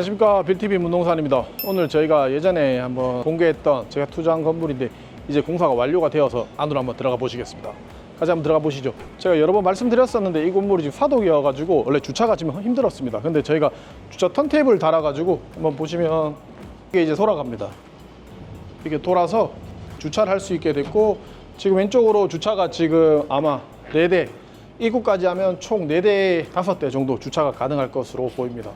안녕하십니까. 빌TV 문동산입니다. 오늘 저희가 예전에 한번 공개했던 제가 투자한 건물인데 이제 공사가 완료가 되어서 안으로 한번 들어가 보시겠습니다. 같이 한번 들어가 보시죠. 제가 여러 번 말씀드렸었는데 이 건물이 지금 사독이어 가지고 원래 주차가 지금 힘들었습니다. 근데 저희가 주차 턴테이블 달아 가지고 한번 보시면 이게 이제 돌아갑니다. 이게 돌아서 주차를 할 수 있게 됐고 지금 왼쪽으로 주차가 지금 아마 4대 입구까지 하면 총 4대, 5대 정도 주차가 가능할 것으로 보입니다.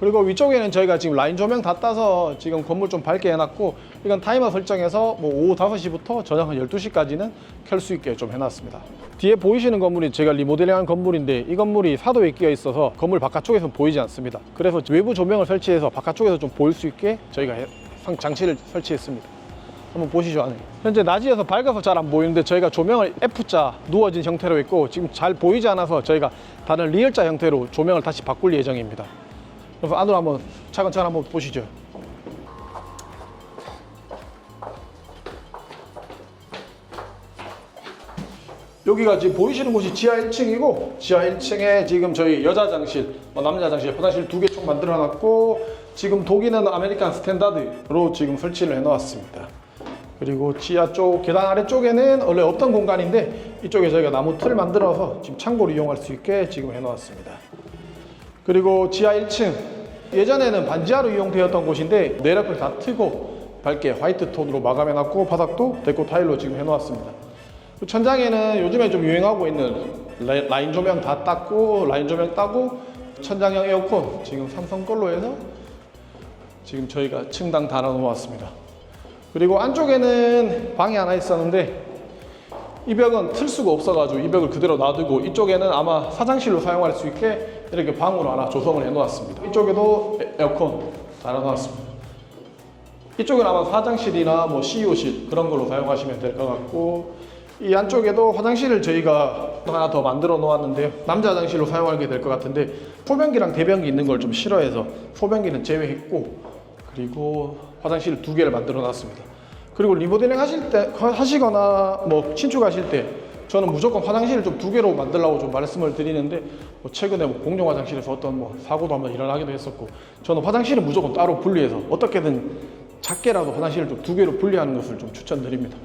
그리고 위쪽에는 저희가 지금 라인 조명 다 따서 지금 건물 좀 밝게 해놨고 이건 타이머 설정해서 뭐 오후 5시부터 저녁 한 12시까지는 켤 수 있게 좀 해놨습니다. 뒤에 보이시는 건물이 제가 리모델링한 건물인데 이 건물이 사도에 끼어 있어서 건물 바깥쪽에서 보이지 않습니다. 그래서 외부 조명을 설치해서 바깥쪽에서 좀 보일 수 있게 저희가 장치를 설치했습니다. 한번 보시죠 안에 현재 낮이어서 밝아서 잘 안 보이는데 저희가 조명을 F자 누워진 형태로 했고 지금 잘 보이지 않아서 저희가 다른 리얼자 형태로 조명을 다시 바꿀 예정입니다 그래서 안으로 한번 차근차근 한번 보시죠 여기가 지금 보이시는 곳이 지하 1층이고 지하 1층에 지금 저희 여자 화장실, 어, 남자 화장실, 화장실 두 개 총 만들어 놨고 지금 독일은 아메리칸 스탠다드로 지금 설치를 해 놓았습니다. 그리고 지하 쪽 계단 아래쪽에는 원래 없던 공간인데 이쪽에 저희가 나무 틀 만들어서 지금 창고로 이용할 수 있게 지금 해 놓았습니다. 그리고 지하 1층 예전에는 반지하로 이용되었던 곳인데 내력을 다 트고 밝게 화이트 톤으로 마감해 놨고 바닥도 데코 타일로 지금 해 놓았습니다. 그 천장에는 요즘에 좀 유행하고 있는 라인- 조명 다 땄고 라인 조명 따고 천장형 에어컨 지금 삼성 걸로 해서 지금 저희가 층당 달아 놓았습니다. 그리고 안쪽에는 방이 하나 있었는데 이 벽은 틀 수가 없어가지고 이 벽을 그대로 놔두고 이쪽에는 아마 화장실로 사용할 수 있게 이렇게 방으로 하나 조성을 해놓았습니다. 이쪽에도 에- 에어컨 달아놨습니다. 이쪽은 아마 화장실이나 뭐 CEO실 그런 걸로 사용하시면 될 것 같고 이 안쪽에도 화장실을 저희가 하나 더 만들어 놓았는데요. 남자 화장실로 사용하게 될 것 같은데 소변기랑 대변기 있는 걸 좀 싫어해서 소변기는 제외했고 그리고 화장실 두 개를 만들어 놨습니다. 그리고 리모델링 하실 때 하시거나 뭐 신축하실 때 저는 무조건 화장실을 좀 두 개로 만들라고 좀 말씀을 드리는데 뭐 최근에 뭐 공용 화장실에서 어떤 뭐 사고도 한번 일어나기도 했었고 저는 화장실은 무조건 따로 분리해서 어떻게든 작게라도 화장실을 좀 두 개로 분리하는 것을 좀 추천드립니다.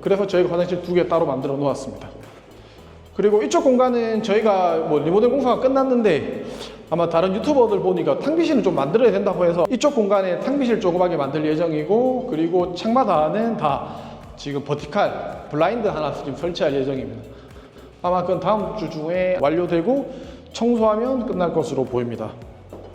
그래서 저희가 화장실 두 개 따로 만들어 놓았습니다. 그리고 이쪽 공간은 저희가 뭐 리모델 공사가 끝났는데 아마 다른 유튜버들 보니까 탕비실을 좀 만들어야 된다고 해서 이쪽 공간에 탕비실 조그맣게 만들 예정이고 그리고 창마다는 다 지금 버티칼 블라인드 하나 지금 설치할 예정입니다. 아마 그건 다음 주 중에 완료되고 청소하면 끝날 것으로 보입니다.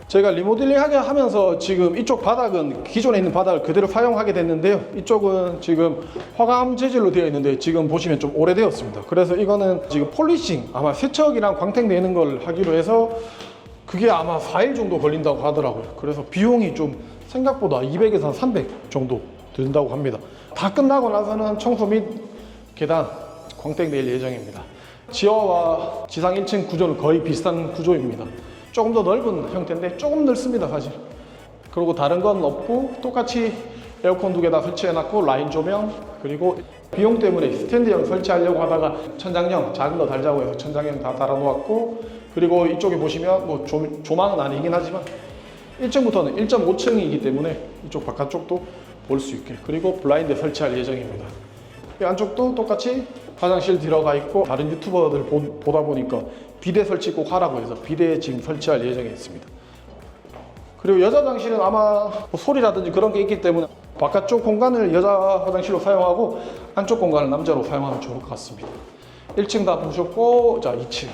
제가 리모델링 하면서 지금 이쪽 바닥은 기존에 있는 바닥을 그대로 사용하게 됐는데요. 이쪽은 지금 화감 재질로 되어 있는데 지금 보시면 좀 오래되었습니다. 그래서 이거는 지금 폴리싱 아마 세척이랑 광택 내는 걸 하기로 해서 그게 아마 4일 정도 걸린다고 하더라고요. 그래서 비용이 좀 생각보다 200에서 300 정도 든다고 합니다. 다 끝나고 나서는 청소 및 계단 광택 낼 예정입니다. 지하와 지상 1층 구조는 거의 비슷한 구조입니다. 조금 더 넓은 형태인데 조금 넓습니다, 사실. 그리고 다른 건 없고 똑같이 에어컨 두 개 다 설치해놨고 라인 조명 그리고 비용 때문에 스탠드형 설치하려고 하다가 천장형 작은 거 달자고 해서 천장형 다 달아놓았고 그리고 이쪽에 보시면 뭐 조, 조망은 아니긴 하지만 1층부터는 1.5층이기 때문에 이쪽 바깥쪽도 볼 수 있게 그리고 블라인드 설치할 예정입니다. 이 안쪽도 똑같이 화장실 들어가 있고 다른 유튜버들 보, 보다 보니까 비대 설치 꼭 하라고 해서 비대 지금 설치할 예정에 있습니다. 그리고 여자 화장실은 아마 뭐 소리라든지 그런 게 있기 때문에 바깥쪽 공간을 여자 화장실로 사용하고 안쪽 공간을 남자로 사용하면 좋을 것 같습니다. 1층 다 보셨고 자 2층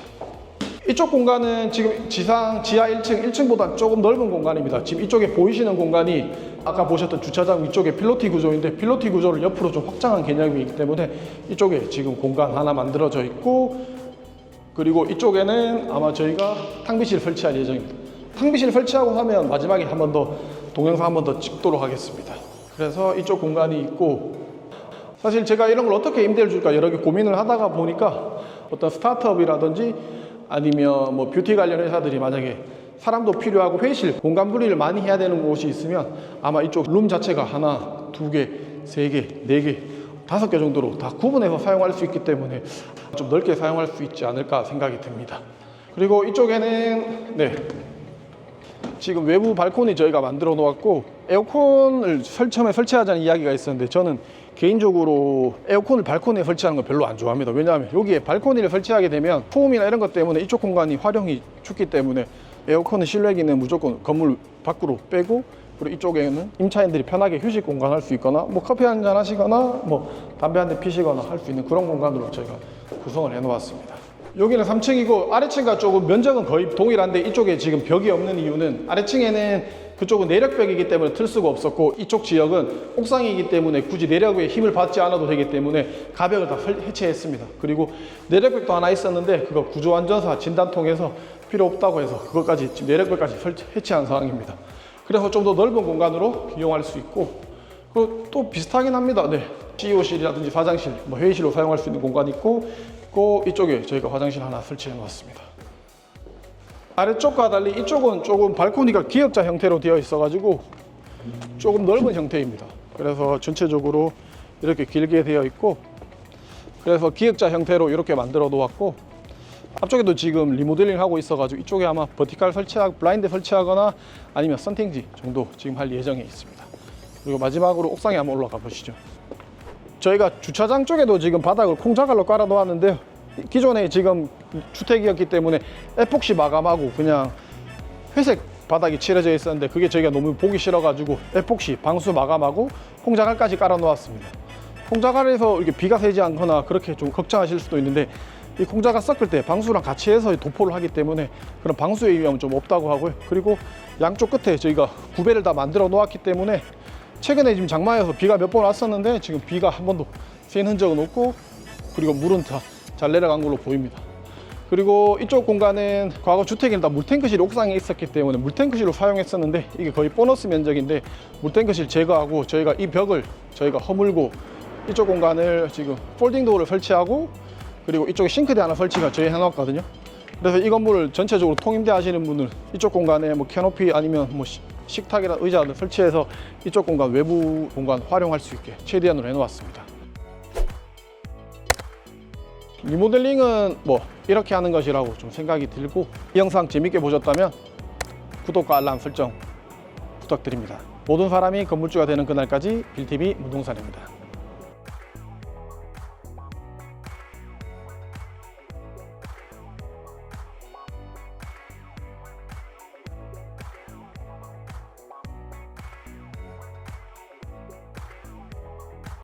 이쪽 공간은 지금 지상 지하 1층 1층보다 조금 넓은 공간입니다. 지금 이쪽에 보이시는 공간이 아까 보셨던 주차장 위쪽에 필로티 구조인데 필로티 구조를 옆으로 좀 확장한 개념이기 때문에 이쪽에 지금 공간 하나 만들어져 있고 그리고 이쪽에는 아마 저희가 탕비실 설치할 예정입니다. 탕비실 설치하고 하면 마지막에 한 번 더 동영상 한 번 더 찍도록 하겠습니다. 그래서 이쪽 공간이 있고 사실 제가 이런 걸 어떻게 임대를 줄까 여러 개 고민을 하다가 보니까 어떤 스타트업이라든지 아니면 뭐 뷰티 관련 회사들이 만약에 사람도 필요하고 회의실 공간 분리를 많이 해야 되는 곳이 있으면 아마 이쪽 룸 자체가 하나, 두 개, 세 개, 네 개, 다섯 개 정도로 다 구분해서 사용할 수 있기 때문에 좀 넓게 사용할 수 있지 않을까 생각이 듭니다. 그리고 이쪽에는 네 지금 외부 발코니 저희가 만들어 놓았고 에어컨을 설, 처음에 설치하자는 이야기가 있었는데 저는 개인적으로 에어컨을 발코니에 설치하는 거 별로 안 좋아합니다. 왜냐하면 여기에 발코니를 설치하게 되면 소음이나 이런 것 때문에 이쪽 공간이 활용이 죽기 때문에 에어컨은 실외기는 무조건 건물 밖으로 빼고 그리고 이쪽에는 임차인들이 편하게 휴식 공간 할 수 있거나 뭐 커피 한 잔 하시거나 뭐 담배 한 대 피시거나 할 수 있는 그런 공간으로 저희가 구성을 해 놓았습니다. 여기는 3층이고 아래층과 조금 면적은 거의 동일한데 이쪽에 지금 벽이 없는 이유는 아래층에는 그쪽은 내력벽이기 때문에 틀 수가 없었고 이쪽 지역은 옥상이기 때문에 굳이 내력에 힘을 받지 않아도 되기 때문에 가벽을 다 설- 해체했습니다. 그리고 내력벽도 하나 있었는데 그거 구조안전사 진단통에서 필요 없다고 해서 그것까지 지금 내력벽까지 해체한 상황입니다. 그래서 좀 더 넓은 공간으로 이용할 수 있고 그리고 또 비슷하긴 합니다. 네. CEO실이라든지 화장실, 뭐 회의실로 사용할 수 있는 공간이 있고, 그 이쪽에 저희가 화장실 하나 설치해 놓았습니다. 아래쪽과 달리 이쪽은 조금 발코니가 기역자 형태로 되어 있어가지고 조금 넓은 형태입니다. 그래서 전체적으로 이렇게 길게 되어 있고, 그래서 기역자 형태로 이렇게 만들어 놓았고, 앞쪽에도 지금 리모델링 하고 있어가지고 이쪽에 아마 버티칼 설치하 블라인드 설치하거나 아니면 선팅지 정도 지금 할 예정에 있습니다. 그리고 마지막으로 옥상에 한번 올라가 보시죠. 저희가 주차장 쪽에도 지금 바닥을 콩자갈로 깔아 놓았는데요. 기존에 지금 주택이었기 때문에 에폭시 마감하고 그냥 회색 바닥이 칠해져 있었는데 그게 저희가 너무 보기 싫어가지고 에폭시 방수 마감하고 콩자갈까지 깔아 놓았습니다. 콩자갈에서 이렇게 비가 새지 않거나 그렇게 좀 걱정하실 수도 있는데 이 콩자갈 섞을 때 방수랑 같이 해서 도포를 하기 때문에 그런 방수의 위험은 좀 없다고 하고요. 그리고 양쪽 끝에 저희가 구배를 다 만들어 놓았기 때문에 최근에 지금 장마여서 비가 몇 번 왔었는데 지금 비가 한 번도 새인 흔적은 없고 그리고 물은 다 잘 내려간 걸로 보입니다. 그리고 이쪽 공간은 과거 주택에는 다 물탱크실 옥상에 있었기 때문에 물탱크실로 사용했었는데 이게 거의 보너스 면적인데 물탱크실 제거하고 저희가 이 벽을 저희가 허물고 이쪽 공간을 지금 폴딩 도어를 설치하고 그리고 이쪽에 싱크대 하나 설치가 저희 해놨거든요. 그래서 이 건물을 전체적으로 통임대 하시는 분들 이쪽 공간에 뭐 캐노피 아니면 뭐 시- 식탁이나 의자를 설치해서 이쪽 공간 외부 공간 활용할 수 있게 최대한으로 해놓았습니다. 리모델링은 뭐 이렇게 하는 것이라고 좀 생각이 들고 이 영상 재밌게 보셨다면 구독과 알람 설정 부탁드립니다. 모든 사람이 건물주가 되는 그날까지 빌TV 무동산입니다.